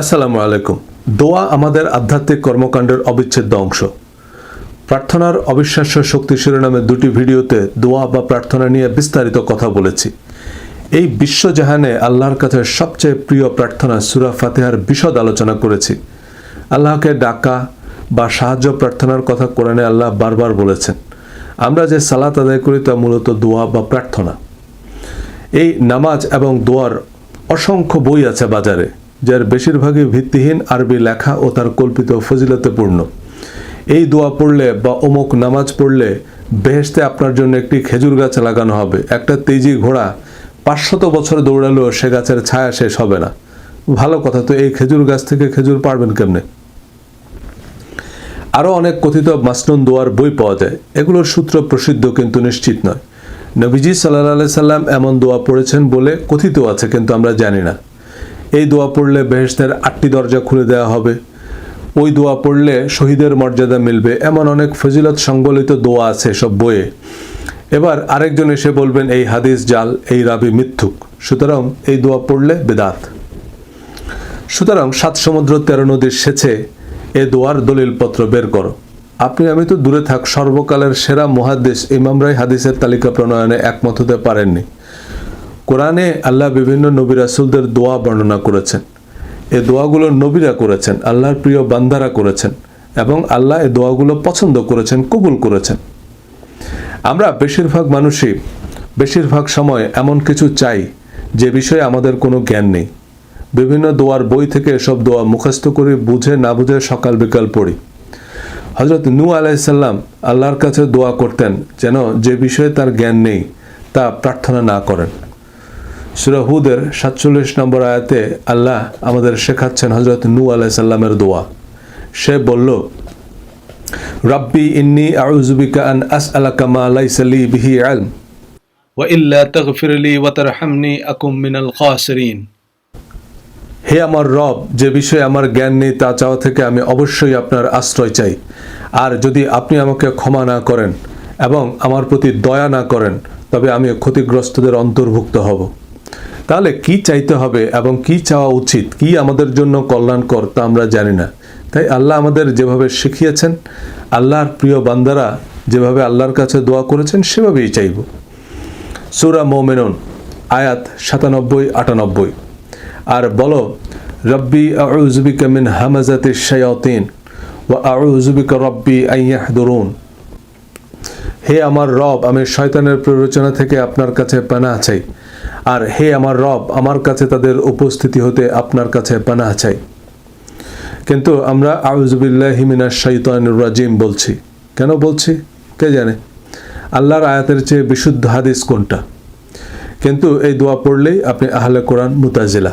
আসসালামু আলাইকুম। দোয়া আমাদের আধ্যাত্মিক কর্মকাণ্ডের অবিচ্ছেদ্য অংশ। প্রার্থনার অবিশ্বাস্য শক্তি শিরোনামে দুটি ভিডিওতে দোয়া বা প্রার্থনা নিয়ে বিস্তারিত কথা বলেছি। এই বিশ্বজাহানে আল্লাহর কাছে সবচেয়ে প্রিয় প্রার্থনা সুরা ফাতেহার বিশদ আলোচনা করেছি। আল্লাহকে ডাকা বা সাহায্য প্রার্থনার কথা কোরআনে আল্লাহ বারবার বলেছেন। আমরা যে সালাত আদায় করি তা মূলত দোয়া বা প্রার্থনা। এই নামাজ এবং দোয়ার অসংখ্য বই আছে বাজারে। যার বেশিরভাগই ভিত্তিহীন আরবি লেখা ও তার কল্পিত ফজিলতে পূর্ণ এই দোয়া পড়লে বা অমুক নামাজ পড়লে বেহেশতে আপনার জন্য একটি খেজুর গাছ লাগানো হবে, একটা তেজি ঘোড়া, পাঁচশত বছর দৌড়ালেও সে গাছের ছায়া শেষ হবে না। ভালো কথা, তো এই খেজুর গাছ থেকে খেজুর পারবেন কেমনে? আরও অনেক কথিত মাসনুন দোয়ার বই পাওয়া যায়। এগুলোর সূত্র প্রসিদ্ধ কিন্তু নিশ্চিত নয়। নবীজি সাল্লাহ সাল্লাম এমন দোয়া পড়েছেন বলে কথিত আছে, কিন্তু আমরা জানি না। এই দোয়া পড়লে বেহেশতের আটটি দরজা খুলে দেওয়া হবে। ওই দোয়া পড়লে শহীদের মর্যাদা মিলবে। এমন অনেক ফজিলত সংবলিত দোয়া আছে সব বইয়ে। এবার আরেকজন এসে বলবেন, এই হাদিস জাল, এই রাবি মিথ্যুক। সুতরাং এই দোয়া পড়লে বেদাত। সুতরাং সাত সমুদ্র তেরো নদীর সেচে এ দোয়ার দলিলপত্র বের করো। আপনি, আমি তো দূরে থাক, সর্বকালের সেরা মহাদেশ ইমামরাই হাদিসের তালিকা প্রণয়নে একমত হতে পারেননি। কোরআনে আল্লাহ বিভিন্ন নবী রাসুলদের দোয়া বর্ণনা করেছেন। এ দোয়াগুলো নবীরা করেছেন, আল্লাহর প্রিয় বান্দারা করেছেন এবং আল্লাহ এ দোয়াগুলো পছন্দ করেছেন, কবুল করেছেন। আমরা বেশিরভাগ মানুষই বেশিরভাগ সময় এমন কিছু চাই যে বিষয়ে আমাদের কোনো জ্ঞান নেই। বিভিন্ন দোয়ার বই থেকে এসব দোয়া মুখস্থ করে বুঝে না বুঝে সকাল বিকাল পড়ি। হজরত নু আলাইসাল্লাম আল্লাহর কাছে দোয়া করতেন যেন যে বিষয়ে তার জ্ঞান নেই তা প্রার্থনা না করেন। সুরাহুদের সাতচল্লিশ নম্বর আয়াতে আল্লাহ আমাদের শেখাচ্ছেন হজরত নু আলাইসাল্লামের দোয়া। সে বলল রাব্বি ইন্নি আউজুবিকা আন আস আলাকামা লাইসালি বিহি আলম ওয়াইল্লা তগফিরলি ওয়াতারহামনি আকুম মিনাল খাসিরিন। হে আমার রব যে বিষয়ে আমার জ্ঞান নেই তা চাওয়া থেকে আমি অবশ্যই আপনার আশ্রয় চাই। আর যদি আপনি আমাকে ক্ষমা না করেন এবং আমার প্রতি দয়া না করেন তবে আমি ক্ষতিগ্রস্তদের অন্তর্ভুক্ত হব। তাহলে কি চাইতে হবে এবং কি চাওয়া উচিত? কি আমাদের জন্য কল্যাণকর তা আমরা জানি না। তাই আল্লাহ আমাদের যেভাবে শিখিয়েছেন, আল্লাহর প্রিয় বান্দারা যেভাবে আল্লাহর কাছে দোয়া করেছেন, সেভাবেই চাইব। সুরা মোমেনুন, আয়াত সাতানব্বই, আটানব্বই। আর বলো, রব্বি আউজুবিকা মিন হামাজাতি শায়াতিন ওয়া আউজুবিকা রব্বি আইয়াহ দরুন হে আমার রব, আমি শয়তানের প্ররোচনা থেকে আপনার কাছে পানাহ চাই। আর হে আমার রব, আমার কাছে তাদের উপস্থিতি হতে আপনার কাছে পানাহ চাই। কিন্তু আমরা আউজুবিল্লাহ হিমিনা শৈতান রাজিম বলছি। কেন বলছি? কে জানে? আল্লাহর আয়াতের চেয়ে বিশুদ্ধ হাদিস কোনটা? কিন্তু এই দোয়া পড়লেই আপনি আহলে কোরআন মুতাজিলা।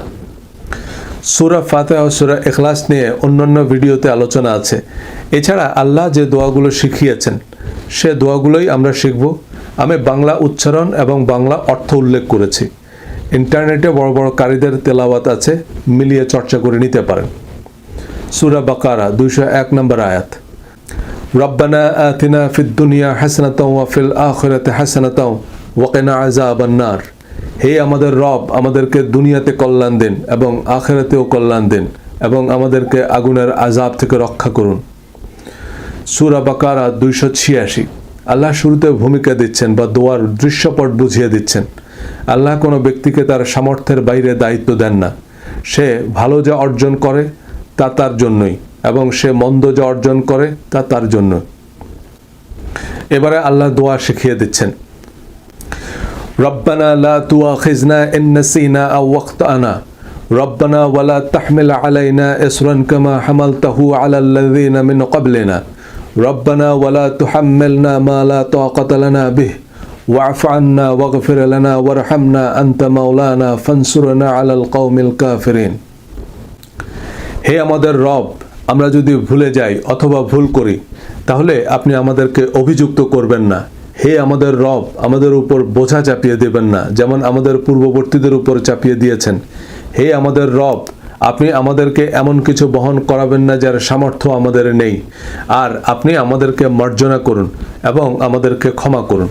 সুরা ফাতে ও সুরা এখলাস নিয়ে অন্যান্য ভিডিওতে আলোচনা আছে। এছাড়া আল্লাহ যে দোয়াগুলো শিখিয়েছেন, সে দোয়াগুলোই আমরা শিখব আমি বাংলা উচ্চারণ এবং বাংলা অর্থ উল্লেখ করেছি। ইন্টারনেটে বড় বড় কারীদের তেলাওয়াত আছে, মিলিয়ে চর্চা করে নিতে পারেন। সুরা বাকারা, দুইশো এক নম্বর আয়াত। রব্বানা আতিনা ফিদ দুনিয়া হাসনাতাও ওয়া ফিল আখিরাতি হাসনাতাও ওয়া কিনা আযাবান নার। হে আমাদের রব, আমাদেরকে দুনিয়াতে কল্যাণ দিন এবং আখেরাতেও কল্যাণ দিন এবং আমাদেরকে আগুনের আজাব থেকে রক্ষা করুন। সুরা বাকারা, দুইশো ছিয়াশি। আল্লাহ শুরুতে ভূমিকা দিচ্ছেন বা দোয়ার দৃশ্যপট বুঝিয়ে দিচ্ছেন। আল্লাহ কোনো ব্যক্তিকে তার সামর্থ্যের বাইরে দায়িত্ব দেন না। সে ভালো যা অর্জন করে, তা তার জন্যই, এবং সে মন্দ যা অর্জন করে, তা তার জন্য এবারে আল্লাহ দোয়া শিখিয়ে দিচ্ছেন। রব্বানা লা তুয়া খিজনা এন্নাসিনা আওয়াক্ত আনা রব্বানা ওয়ালা তাহমিল আলাইনা ইসরান কামা হামালতাহু আলাল্লাযিনা মিন ক্বাবলিনা। ربنا ولا تحملنا ما لا طاقة لنا به واعف عنا واغفر لنا وارحمنا أنت مولانا فانصرنا على القوم الكافرين হে আমাদের রব আমরা যদি ভুলে যাই অথবা ভুল করি তাহলে আপনি আমাদেরকে অভিযুক্ত করবেন না হে আমাদের রব আমাদের উপর বোঝা চাপিয়ে দেবেন না যেমন আমাদের পূর্ববর্তীদের উপর চাপিয়ে দিয়েছেন হে আমাদের রব আপনি আমাদেরকে এমন কিছু বহন করাবেন না যার সামর্থ্য আমাদের নেই। আর আপনি আমাদেরকে মার্জনা করুন এবং আমাদেরকে ক্ষমা করুন।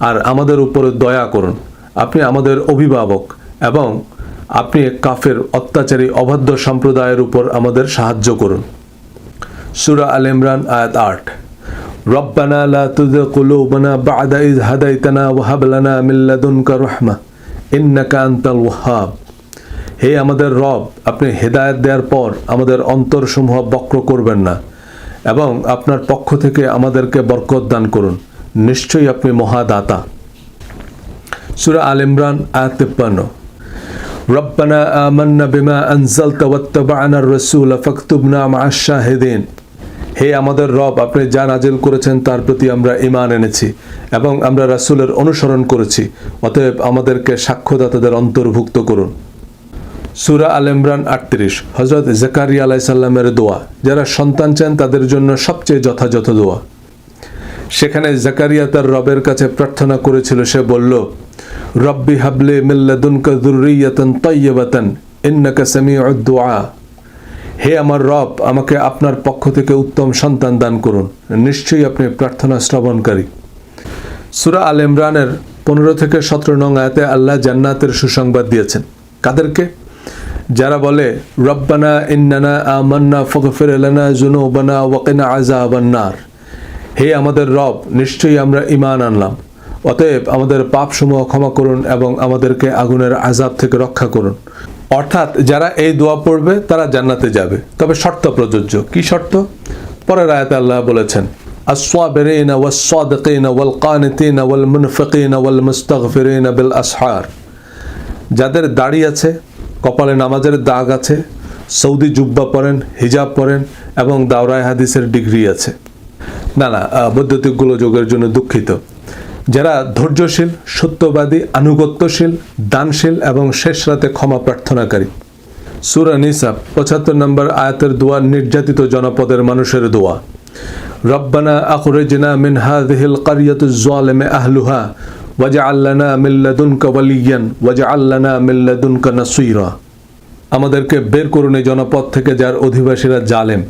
আর আমাদের উপরে দয়া করুন। আপনি আমাদের অভিভাবক এবং আপনি কাফের অত্যাচারী অবাধ্য সম্প্রদায়ের উপর আমাদের সাহায্য করুন। সুরা আল ইমরান, আয়াত আট। রব্বানা লা তুযিগ কুলুবানা বা'দা ইয হাদাইতানা ওয়া হাব লানা মিন লাদুনকা রাহমা। ইন্নাকা আনতাল ওয়াহ্হাব হে আমাদের রব, আপনি হেদায়ত দেওয়ার পর আমাদের অন্তরসমূহ বক্র করবেন না এবং আপনার পক্ষ থেকে আমাদেরকে বরকত দান করুন। নিশ্চয়ই আপনি মহাদাতা। সুরা আল ইমরান, আয়াত তিপ্পান্ন। রব্বানা আমান্না বিমা আনজালতা ওয়াত্তাবা'না আর-রাসূল ফাকতুবনা মা'আশ শাহিদিন হে আমাদের রব, আপনি যা নাজিল করেছেন তার প্রতি আমরা ইমান এনেছি এবং আমরা রাসূলের অনুসরণ করেছি। অতএব আমাদেরকে সাক্ষ্যদাতাদের অন্তর্ভুক্ত করুন। সুরা আল ইমরান আটত্রিশ হজরত জাকারিয়া আলাই সাল্লামের দোয়া। যারা সন্তান চান, তাদের জন্য সবচেয়ে যথাযথ দোয়া। সেখানে জাকারিয়া তার রবের কাছে প্রার্থনা করেছিল, সে বলল, রব্বি হাবলে হে আমার রব, আমাকে আপনার পক্ষ থেকে উত্তম সন্তান দান করুন। নিশ্চয়ই আপনি প্রার্থনা শ্রবণকারী। সুরা আল ইমরানের পনেরো থেকে সতেরো নং আয়াতে আল্লাহ জান্নাতের সুসংবাদ দিয়েছেন। কাদেরকে? যারা বলে রব্বানা ইন্নানা আমান্না ফগফির লানা জুনুবানা ওয়াকিনা আযাবান নার হে আমাদের রব নিশ্চয়ই আমরা ঈমান আনলাম অতএব আমাদের পাপসমূহ ক্ষমা করুন এবং আমাদেরকে আগুনের আজাব থেকে রক্ষা করুন অর্থাৎ যারা এই দোয়া পড়বে তারা জান্নাতে যাবে তবে শর্ত প্রযোজ্য কি শর্ত পরের আয়াতে আল্লাহ বলেছেন الصابرين والصادقين والقانتين والمنفقين والمستغفرين بالأسحار যাদের দাড়ি আছে কপালে নামাজের দাগ আছে, সৌদি জুব্বা পরেন, হিজাব পরেন এবং দাওরায় হাদিসের ডিগ্রি আছে। না না বৈদ্যুতিক গোলযোগের জন্য দুঃখিত। যারা ধৈর্যশীল, সত্যবাদী, আনুগত্যশীল, দানশীল এবং শেষ রাতে ক্ষমা প্রার্থনাকারী। সুরা নিসাব পঁচাত্তর নম্বর আয়াতের দোয়া নির্যাতিত জনপদের মানুষের দোয়া। রব্বানা আখরিজনা মিন হাযিহিল কারিয়াতু যালিমে আহলুহা আমাদেরকে বের করুন এই জনপদ থেকে যার অধিবাসীরা জালেম।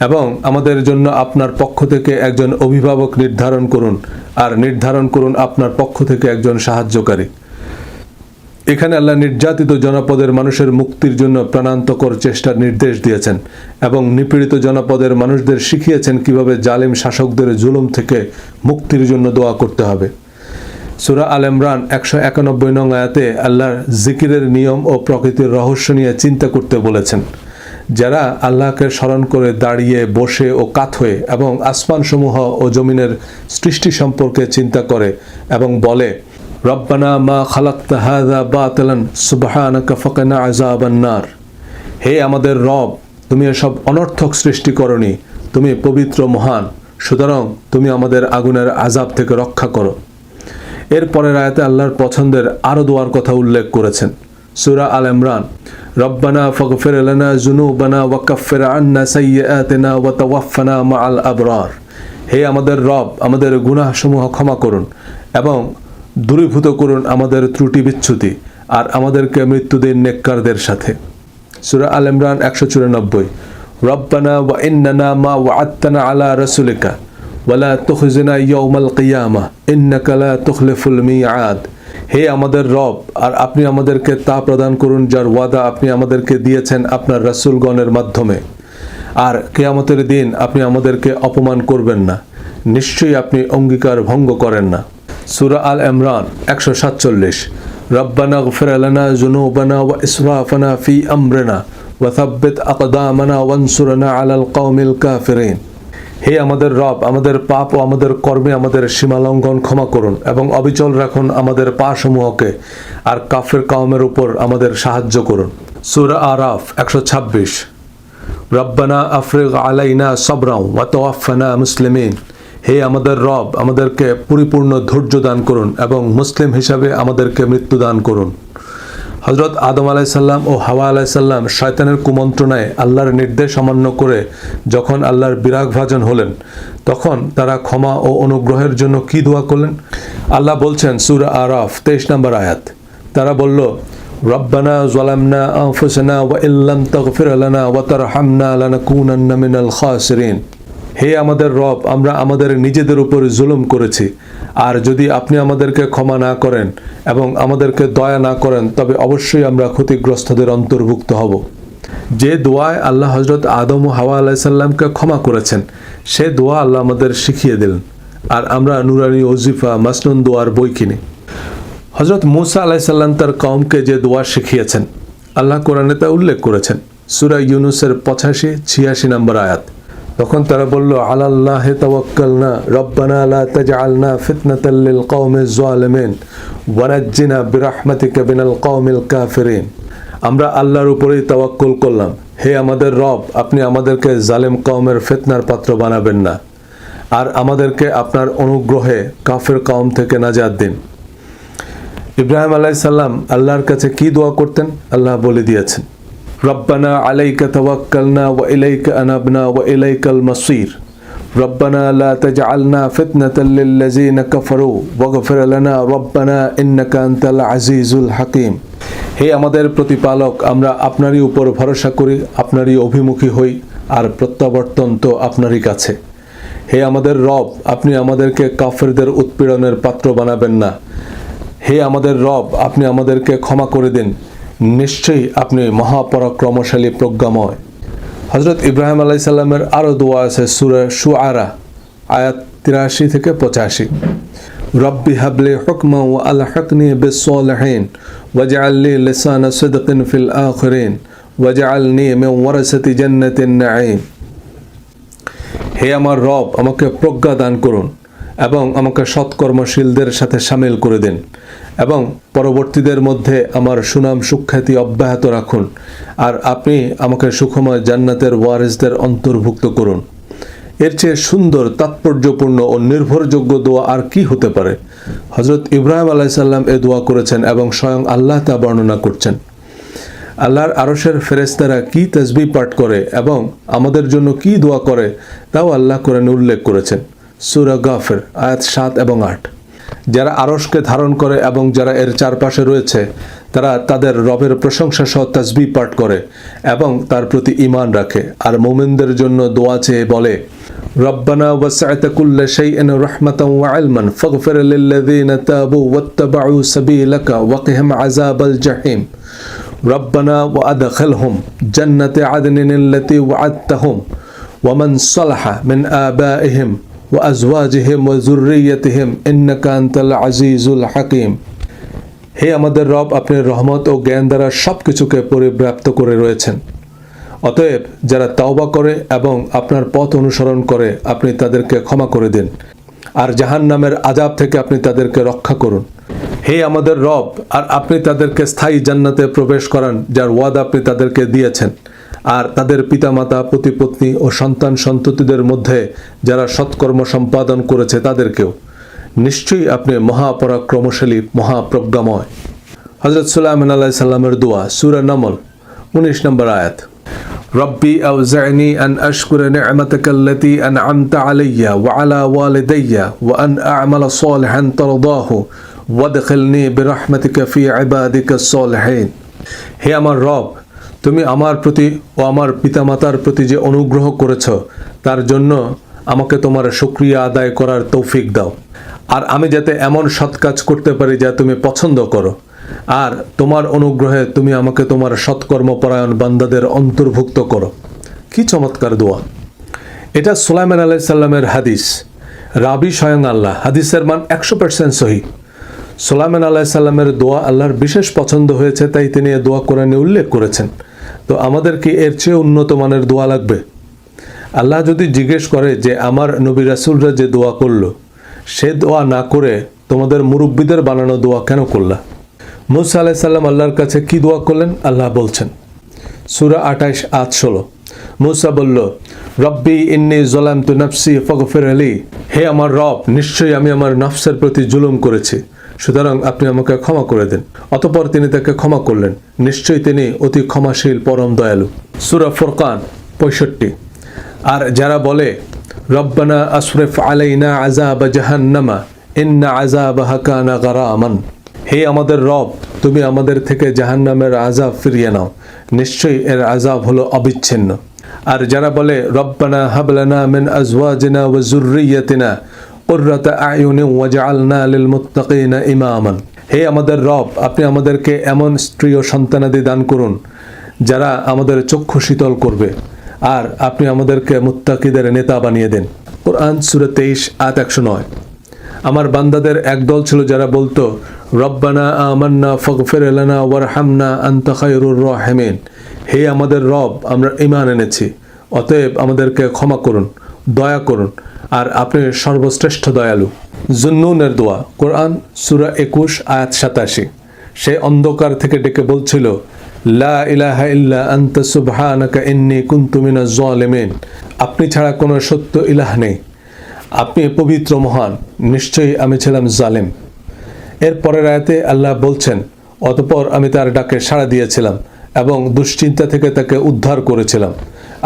এবং আমাদের জন্য আপনার পক্ষ থেকে একজন অভিভাবক নির্ধারণ করুন আর নির্ধারণ করুন আপনার পক্ষ থেকে একজন সাহায্যকারী। এখানে আল্লাহ নির্যাতিত জনপদের মানুষের মুক্তির জন্য প্রাণান্তকর চেষ্টার নির্দেশ দিয়েছেন এবং নিপীড়িত জনপদের মানুষদের শিখিয়েছেন কীভাবে জালিম শাসকদের জুলুম থেকে মুক্তির জন্য দোয়া করতে হবে। সুরা আল ইমরান একশো একানব্বই নং আয়াতে আল্লাহর জিকিরের নিয়ম ও প্রকৃতির রহস্য নিয়ে চিন্তা করতে বলেছেন। যারা আল্লাহকে স্মরণ করে দাঁড়িয়ে বসে ও কাত হয়ে এবং আসমানসমূহ ও জমিনের সৃষ্টি সম্পর্কে চিন্তা করে এবং বলে, রব্বানা মা খালাক্তা হাদা বাতালান, সুবহানাকা ফাকানা হে আমাদের রব, তুমি এসব অনর্থক সৃষ্টি করনি, তুমি পবিত্র মহান, সুতরাং তুমি আমাদের আগুনের আজাব থেকে রক্ষা করো। এর পরের আয়াতে আল্লাহর পছন্দের আরও দোয়ার কথা উল্লেখ করেছেন। সুরা আল ইমরান, রব্বানা ফগফির লানা জুনুবানা ওয়া কাফির আন্না সাইয়্যাতিনা ওয়া তাওয়াফানা মাআল আবরার। হে আমাদের রব, আমাদের গুনাহসমূহ ক্ষমা করুন এবং দূরীভূত করুন আমাদের ত্রুটি বিচ্যুতি আর আমাদেরকে মৃত্যুদিন নেককারদের সাথে। সুরা আল ইমরান একশো চুরানব্বই, রব্বানা ওয়া ইন্নানা মা ওয়া আত্তানা আলা রাসূলিকা। ওয়ালা তুখজিনা ইয়াউমাল কিয়ামা, ইন্নাকা লা তুখলিফুল মিআদ হে আমাদের রব, আর আপনি আমাদেরকে তা প্রদান করুন যার ওয়াদা আপনি আমাদেরকে দিয়েছেন আপনার রাসূলগণের মাধ্যমে। আর কেয়ামতের দিন আপনি আমাদেরকে অপমান করবেন না। নিশ্চয়ই আপনি অঙ্গীকার ভঙ্গ করেন না। সুরা আল ইমরান, একশো সাতচল্লিশ। রব্বানা গফির লানা জুনুবানা ওয়া ইসরাফানা ফি আমরিনা ওয়া থাব্বিত আকদামানা ওয়ানসুরনা আলাল কওমিল কাফিরিন। হে আমাদের রব, আমাদের পাপ ও আমাদের কর্মে আমাদের সীমালঙ্ঘন ক্ষমা করুন এবং অবিচল রাখুন আমাদের পা সমূহকে আর কাফের কওমের উপর আমাদের সাহায্য করুন। সুরা আরাফ একশো ছাব্বিশ। রব্বানা আফরিগ আলাইনা সবরাও ওয়া তাওয়াফানা মুসলিমিন। হে আমাদের রব, আমাদেরকে পরিপূর্ণ ধৈর্য দান করুন এবং মুসলিম হিসাবে আমাদেরকে মৃত্যু দান করুন। হজরত আদম আলাইসাল্লাম ও হাওয়া আলাইসাল্লাম শয়তানের কুমন্ত্রণায় আল্লাহর নির্দেশ অমান্য করে যখন আল্লাহর বিরাগ ভাজন হলেন, তখন তারা ক্ষমা ও অনুগ্রহের জন্য কি দোয়া করলেন? আল্লাহ বলছেন, সুরা আরফ, তেইশ নম্বর আয়াত। তারা বলল, রব্বানা জলামনা আনফুসানা ওয়া ইল্লাম তাগফির লানা ওয়া তারহামনা লানাকুনান্না মিনাল খাসিরিন। হে আমাদের রব, আমরা আমাদের নিজেদের উপর জুলুম করেছি। আর যদি আপনি আমাদেরকে ক্ষমা না করেন এবং আমাদেরকে দয়া না করেন, তবে অবশ্যই আমরা ক্ষতিগ্রস্তদের অন্তর্ভুক্ত হব। যে দোয়ায় আল্লাহ হজরত আদম ও হাওয়া আলাইসাল্লামকে ক্ষমা করেছেন, সে দোয়া আল্লাহ আমাদের শিখিয়ে দিলেন। আর আমরা নুরানি ওজিফা মাসনুন দোয়ার বই কিনি। হজরত মুসা আলাইসাল্লাম তার কওমকে যে দোয়া শিখিয়েছেন, আল্লাহ কোরআনে তা উল্লেখ করেছেন। সুরা ইউনুসের পঁচাশি, ছিয়াশি নম্বর আয়াত। তখন তারা বলল, আলাল্লাহে তাওয়াক্কালনা, রব্বানা লা তাজআলনা ফিতনাতাল লিল কওমিজ জালিমিন ওয়ানাজ্জিনা বিরাহমাতিকা মিনাল কওমিল কাফিরিন। আমরা আল্লাহর উপরেই তাওয়াক্কুল করলাম। হে আমাদের রব, আপনি আমাদেরকে জালেম কওমের ফিতনার পাত্র বানাবেন না। আর আমাদেরকে আপনার অনুগ্রহে কাফের কওম থেকে নাজাত দিন। ইব্রাহিম আলাইসাল্লাম আল্লাহর কাছে কি দোয়া করতেন? আল্লাহ বলে দিয়েছেন রব্বানা আলাইকা তাওয়াক্কালনা ওয়া ইলাইকা আনাবনা ওয়া ইলাইকাল মাসির ربنا لا تجعلنا فتنة للذين كفروا واغفر لنا ربنا إنك أنت العزيز الحكيم হে আমাদের প্রতিপালক আমরা আপনারই উপর ভরসা করি আপনারই অভিমুখী হই আর প্রত্যাবর্তন তো আপনারই কাছে হে আমাদের রব আপনি আমাদেরকে কাফেরদের উৎপীড়নের পাত্র বানাবেন না হে আমাদের রব আপনি আমাদেরকে ক্ষমা করে দিন নিশ্চয়ই আপনি মহাপরাক্রমশালী প্রজ্ঞাময়। হজরত ইব্রাহিম আলাইসাল্লামের আরও দোয়া আছে সুরে সুআরা আয়াত তিরাশি থেকে পঁচাশি। রব্বি হাবলি হুকমা ও আল হকনি বিসলিহিন ওয়াজআলনি লিসানা সিদকিন ফিল আখিরিন ওয়াজআলনি মিন ওয়ারাসাতি জান্নাতিন নাঈম। হে আমার রব, আমাকে প্রজ্ঞা দান করুন এবং আমাকে সৎকর্মশীলদের সাথে সামিল করে দিন। এবং পরবর্তীদের মধ্যে আমার সুনাম সুখ্যাতি অব্যাহত রাখুন। আর আপনি আমাকে সুখময় জান্নাতের ওয়ারিসদের অন্তর্ভুক্ত করুন। এর চেয়ে সুন্দর, তাৎপর্যপূর্ণ ও নির্ভরযোগ্য দোয়া আর কি হতে পারে? হজরত ইব্রাহিম আলাইসাল্লাম এ দোয়া করেছেন এবং স্বয়ং আল্লাহ তা বর্ণনা করছেন। আল্লাহর আরশের ফেরেস্তারা কি তসবি পাঠ করে এবং আমাদের জন্য কি দোয়া করে, তাও আল্লাহ কোরআনে উল্লেখ করেছেন। সুরা গাফের, আয়াত সাত এবং আট। যারা আরসকে ধারণ করে এবং যারা এর চারপাশে রয়েছে, তারা তাদের রবের প্রশংসা সহ তাজবি পাঠ করে এবং তার প্রতি ইমান রাখে। আর মোমেনদের জন্য দোয়া চেয়ে বলে, রব্বানা ওয়াসাআতা কুল্লা জাহিম। রব্বানা ওয়া সালাহা মিন ওয়াজওয়াজহিম ওয়া জুররিয়াতিহিম ইন্নাকা আনতাল আজিজুল হাকিম। হে আমাদের রব, আপনি রহমত ও জ্ঞান দ্বারা সব কিছুকে পরিব্যাপ্ত করে রয়েছেন। অতএব যারা তাওবা করে এবং আপনার পথ অনুসরণ করে, আপনি তাদেরকে ক্ষমা করে দিন। আর জাহান নামের আজাব থেকে আপনি তাদেরকে রক্ষা করুন। হে আমাদের রব, আর আপনি তাদেরকে স্থায়ী জান্নাতে প্রবেশ করান, যার ওয়াদ আপনি তাদেরকে দিয়েছেন। আর তাদের পিতামাতা প্রতিপত্নী ও সন্তান সন্ততিদের মধ্যে যারা সৎকর্ম সম্পাদন করেছে তাদেরকেও নিশ্চয়ই আপনি মহাপরাক্রমশালী মহাপ্রজ্ঞাময় হজরত সুলাইমান আল্লাহ সাল্লামের দোয়া সুরা নমল উনিশ নম্বর আয়াত ربي أوزعني أن أشكر نعمتك التي أنعمت علي وعلى والدي وأن أعمل صالحا ترضاه وادخلني برحمتك في عبادك الصالحين হে আমার রব তুমি আমার প্রতি ও আমার পিতামাতার প্রতি যে অনুগ্রহ করেছ, তার জন্য আমাকে তোমার শুক্রিয়া আদায় করার তৌফিক দাও। আর আমি যাতে এমন সৎ কাজ করতে পারি যা তুমি পছন্দ করো। আর তোমার অনুগ্রহে তুমি আমাকে তোমার সৎকর্মপরায়ণ বান্দাদের অন্তর্ভুক্ত করো। কি চমৎকার দোয়া। এটা সুলাইমান আলাইসাল্লামের হাদিস। রাবি স্বয়ং আল্লাহ। হাদিসের মান একশো পার্সেন্ট সহি। সোলাইমান আল্লাহ সাল্লামের দোয়া আল্লাহর বিশেষ পছন্দ হয়েছে, তাই তিনি এ দোয়া কোরআনে উল্লেখ করেছেন। তো আমাদের কি এর চেয়ে উন্নত মানের দোয়া লাগবে। আল্লাহ যদি জিজ্ঞেস করে যে, আমার নবী রাসুলরা যে দোয়া করল, সে দোয়া না করে তোমাদের মুরব্বীদের বানানো দোয়া কেন করলা? মুসা আলাহ সাল্লাম আল্লাহর কাছে কি দোয়া করলেন? আল্লাহ বলছেন, সুরা আঠাইশ আট ষোলো। মুসা বলল, রব্বি ইন্নি জলাম তু নফসি ফগফের আলী হে আমার রব, নিশ্চয়ই আমি আমার নফসের প্রতি জুলুম করেছি। সুতরাং আপনি আমাকে ক্ষমা করে দিন। অতপর তিনি তাকে ক্ষমা করলেন। নিশ্চয়ই তিনি অতি ক্ষমাশীল, পরম দয়ালু। সুরা ফোরকান, পঁয়ষট্টি। আর যারা বলে, রব্বানা আশরেফ আলাইনা আজাব জাহান্নামা, ইন্না আজাব হাকানা গারামান। হে আমাদের রব, তুমি আমাদের থেকে জাহান্নামের আজাব ফিরিয়ে নাও। নিশ্চয়ই এর আজাব হলো অবিচ্ছিন্ন। আর যারা বলে, রব্বানা হাবলানা মিন আজওয়াজিনা ওয়া যুররিয়াতিনা কুররাতা আয়ুনি ওয়াজআলনা লিল মুত্তাকিনা ইমামান হে আমাদের রব, আপনি আমাদেরকে এমন স্ত্রী ও সন্তানাদি দান করুন, যারা আমাদের চক্ষু শীতল করবে, আর আপনি আমাদেরকে মুত্তাকিদের নেতা বানিয়ে দেন। কোরআন সুরে তেইশ আট একশো নয়। আমার বান্দাদের একদল ছিল যারা বলতো, রব্বানা আমান্না ফগফির লানা ওয়ারহামনা আনতা খায়রুর রাহিমিন। হে আমাদের রব, আমরা ইমান এনেছি, অতএব আমাদেরকে ক্ষমা করুন, দয়া করুন। আর আপনি সর্বশ্রেষ্ঠ দয়ালু। জুন্নুনের দোয়া, কোরআন, সুরা একুশ, আয়াত সাতাশি। সে অন্ধকার থেকে ডেকে বলছিল, লা ইলাহা ইল্লা আনতা সুবহানাকা ইন্নী কুনতু মিনাজ জালিমিন। আপনি ছাড়া কোনো সত্য ইলাহ নেই। আপনি পবিত্র মহান, নিশ্চয়ই আমি ছিলাম জালেম। এর পরের আয়াতে আল্লাহ বলছেন, অতপর আমি তার ডাকে সাড়া দিয়েছিলাম এবং দুশ্চিন্তা থেকে তাকে উদ্ধার করেছিলাম।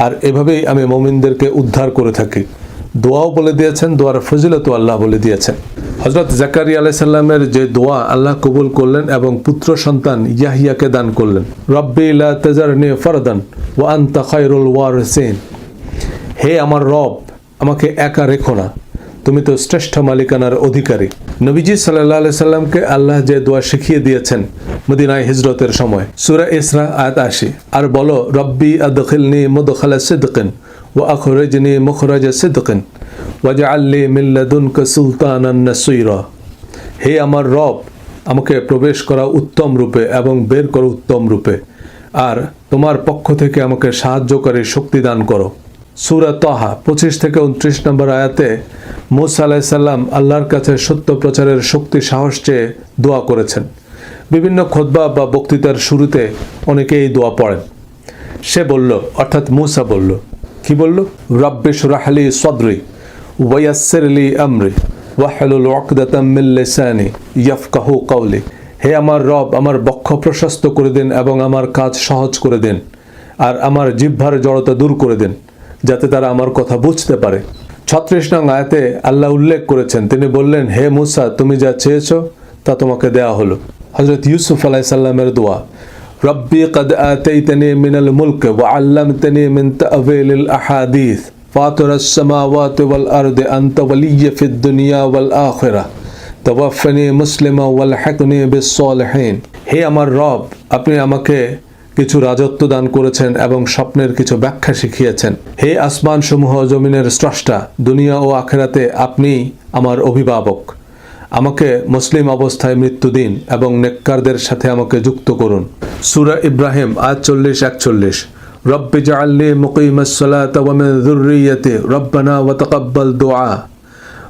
আর এভাবেই আমি মমিনদেরকে উদ্ধার করে থাকি। দোয়াও বলে দিয়েছেন, দোয়ার ফজিলতও আল্লাহ বলে দিয়েছেন। হজরত জাকারি আলাইসাল্লামের যে দোয়া আল্লাহ কবুল করলেন এবং পুত্র সন্তান ইয়াহিয়াকে দান করলেন। রব্বি লা তেজারনি ফরদান ওয়া আনতা খায়রুল হে আমার রব, আমাকে একা রেখো না। তুমি তো শ্রেষ্ঠ মালিকানার অধিকারী। নবীজি সাল্লাহ আলি সাল্লামকে আল্লাহ যে দোয়া শিখিয়ে দিয়েছেন মদিনায় হিজরতের সময়। সুরা ইসরা আয়াত আশি। আর বলো, রব্বি আদখিলনি মুদখালা সিদ্কিন। ও আখরজনি মুখরাজ সিদ্কিন ওয়াজা আল্লি মিল্লাদুনকা সুলতানান নাসুইরা হে আমার রব, আমাকে প্রবেশ করা উত্তম রূপে এবং বের করো উত্তম রূপে। আর তোমার পক্ষ থেকে আমাকে সাহায্যকারী শক্তি দান করো। সুরা তহা, পঁচিশ থেকে উনত্রিশ নম্বর আয়াতে মুসা আলাইসাল্লাম আল্লাহর কাছে সত্য প্রচারের শক্তি, সাহস চেয়ে দোয়া করেছেন। বিভিন্ন খোদবা বা বক্তৃতার শুরুতে অনেকে এই দোয়া পড়েন। সে বলল, অর্থাৎ মুসা বলল কি বলল? রব্বে সুরাহালি সদরি ওয়াসিরলি আমরি, ওয়াহলুল ওয়াকদাতাম মিন লিসানি ইয়াফকাহু কওলি। হে আমার রব, আমার বক্ষ প্রশস্ত করে দিন এবং আমার কাজ সহজ করে দিন, আর আমার জিহ্বার জড়তা দূর করে দিন, যাতে তারা আমার কথা বুঝতে পারে। ছত্রিশ নং আয়াতে আল্লাহ উল্লেখ করেছেন, তিনি বললেন, হে মুসা, তুমি যা চেয়েছ তা তোমাকে দেয়া হলো। হজরত ইউসুফ আলাইসাল্লামের দোয়া। রব্বি কদ আতাইতানি মিনাল মুলক ওয়া আল্লামতানি মিন তা'ওয়িলিল আহাদিস ফাতির السماوات والأرض أنت ولي في الدنيا والآخرة توفني مسلما والحقني بالصالحين হে আমার রব আপনি আমাকে কিছু রাজত্ব দান করেছেন এবং স্বপ্নের কিছু ব্যাখ্যা শিখিয়েছেন হে আসমান সমূহ জমিনের স্রষ্টা দুনিয়া ও আখেরাতে আপনি আমার অভিভাবক আমাকে মুসলিম অবস্থায় মৃত্যু দিন এবং নেককারদের সাথে আমাকে যুক্ত করুন। সুরা ইব্রাহিম আজ চল্লিশ, একচল্লিশ। রব্বি জাআল্লি মুকিমাস-সালাত ওয়া মিন যুররিয়্যাতি রব্বানা ওয়া তাকাব্বাল দুআ।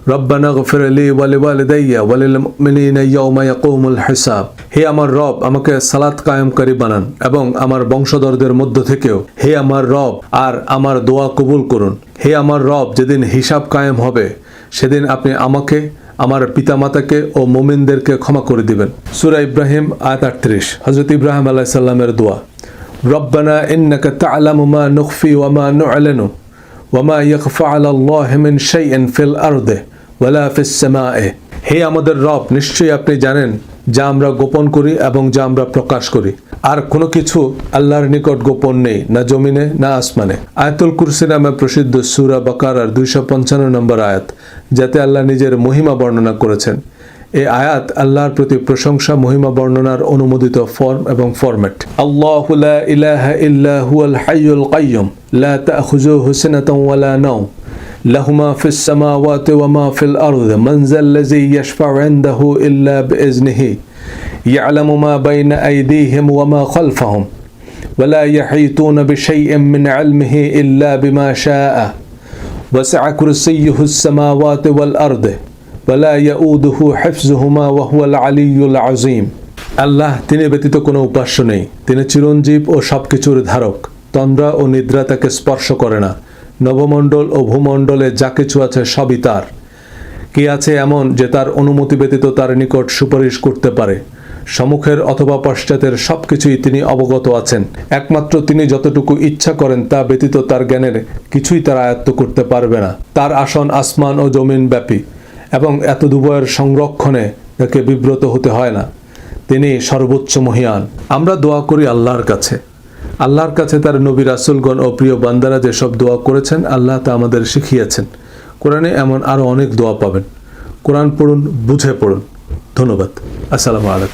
রব্বানা গফির লি ওয়া লিওয়ালিদাইয়া ওয়া লিল মুমিনিনা ইয়াওমা ইয়াকুমুল হিসাব। হে আমার রব, আমাকে সালাত কায়েমকারী বানান এবং আমার বংশধরদের মধ্য থেকেও। হে আমার রব, আর আমার দোয়া কবুল করুন। হে আমার রব, যেদিন হিসাব কায়েম হবে, সেদিন আপনি আমাকে আমার পিতামাতাকে ও মোমিনদেরকে ক্ষমা করে দিবেন। সুরা ইব্রাহিম, আয়াত আটত্রিশ। হজরত ইব্রাহিম আলাহ সাল্লামের দোয়া। রব্বানা ইন্নাকা তা'লামু মা নুখফি ওয়া মা নু'লিনু ওয়া মা ইয়াখফা 'আলা আল্লাহি মিন শাইইন ফিল আরদি ওয়ালা ফিস সামায়ে হে আমাদের রব, নিশ্চয়ই আপনি জানেন যা আমরা গোপন করি এবং যা আমরা প্রকাশ করি। আর কোনো কিছু আল্লাহর নিকট গোপন নেই না জমিনে না আসমানে আয়াতুল কুরসি নামে প্রসিদ্ধ সুরা বাকারার দুইশো পঞ্চান্ন নম্বর আয়াত যাতে আল্লাহ নিজের মহিমা বর্ণনা করেছেন এই আয়াত আল্লাহর প্রতি প্রশংসা মহিমা বর্ণনার অনুমোদিত ফর্ম এবং ফরম্যাট আল্লাহু লা ইলাহা ইল্লা হুয়াল হাইয়ুল কাইয়ুম লা তাখুযুহু সিনাতুন ওয়ালা নাওম له ما في السماوات وما في الأرض من ذا الذي يشفع عنده إلا بإذنه يعلم ما بين أيديهم وما خلفهم ولا يحيطون بشيء من علمه إلا بما شاء وسع كرسيه السماوات والأرض ولا يؤوده حفظهما وهو العلي العظيم আল্লাহ তিনি ব্যতীত কোনো উপাস্য নেই তিনি চিরঞ্জীব ও সবকিছুর ধারক তন্দ্রা ও নিদ্রা তাকে স্পর্শ করে না নবমণ্ডল ও ভূমণ্ডলে যা কিছু আছে সবই তার কি আছে এমন যে তার অনুমতি ব্যতীত তার নিকট সুপারিশ করতে পারে সম্মুখের অথবা পশ্চাতের সবকিছুই তিনি অবগত আছেন। একমাত্র তিনি যতটুকু ইচ্ছা করেন তা ব্যতীত তার জ্ঞানের কিছুই তার আয়ত্ত করতে পারবে না। তার আসন আসমান ও জমিন ব্যাপী এবং এত দুবয়ের সংরক্ষণে তাকে বিব্রত হতে হয় না। তিনি সর্বোচ্চ মহিয়ান। আমরা দোয়া করি আল্লাহর কাছে। আল্লাহর কাছে তার নবী রাসুলগণ ও প্রিয় বান্দারা যেসব দোয়া করেছেন, আল্লাহ তা আমাদের শিখিয়েছেন। কোরআনে এমন আরও অনেক দোয়া পাবেন। কোরআন পড়ুন, বুঝে পড়ুন। ধন্যবাদ। আসসালামু আলাইকুম।